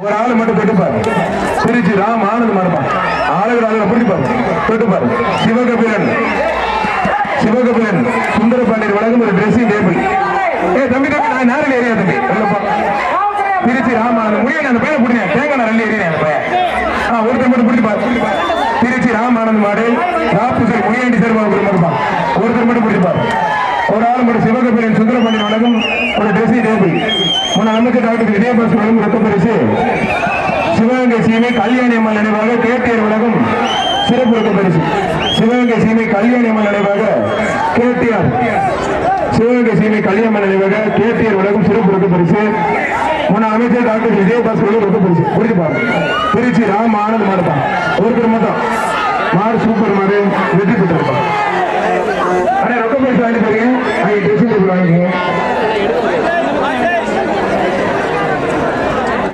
ஒரு ஆளு மட்டும் தொட்டு பாரு. திருச்சி ராம் ஆனந்த் மரபா ஆளுகள் ஆளுகளை பிடிச்சி பாரு. தொட்டு பாரு. சிவகபிலன் சிவகபிலன் சுந்தர பாண்டியர் வழங்கும் ஒரு ட்ரெஸ்ஸிங் டேபிள் ஏ தம்பி தம்பி நான் நேரில் ஏரியா தம்பி. திருச்சி ராம் ஆனந்த். முடியல அந்த பையனை பிடிங்க. தேங்காய் நல்ல ஏரியா அந்த பையன். ஆ ஒருத்தர் மட்டும் பிடிச்சி பாரு. திருச்சி ராம் ஆனந்த் மாடு ராப்புசல் முனியாண்டி சேர்வாங்க மரபா ஒருத்தர் மட்டும் பிடிச்சி பாரு. ஒரு ஆள் மட்டும் சிவகபிலன் சுந்தர பாண்டியர் வழங்கும் ஒரு நமக்கு அமைச்சர் டாக்டர் விஜயபாஸ் வழங்கும் ரத்த பரிசு. சிவகங்கை சீமை கல்யாணி அம்மன் நினைவாக கேட்டியர் உலகம் சிறப்பு ரத்த பரிசு. சிவகங்கை சீமை கல்யாணி அம்மன் நினைவாக கேட்டியார் சிவகங்கை சீமை கல்யாணம் நினைவாக கேட்டியர் உலகம் சிறப்பு ரத்த பரிசு. முன்ன அமைச்சர் டாக்டர் விஜயபாஸ் வழங்கும் ரத்த பரிசு. புரிஞ்சு பாருங்க. திருச்சி ராம் ஆனந்த் மாடுப்பான் ஒருத்தர் மட்டும். மாறு சூப்பர் மாறு வெற்றி பெற்றிருப்பான் அண்ணா ரொக்க பரிசு வாங்கிட்டு போறீங்க. வாங்கிக்கோங்க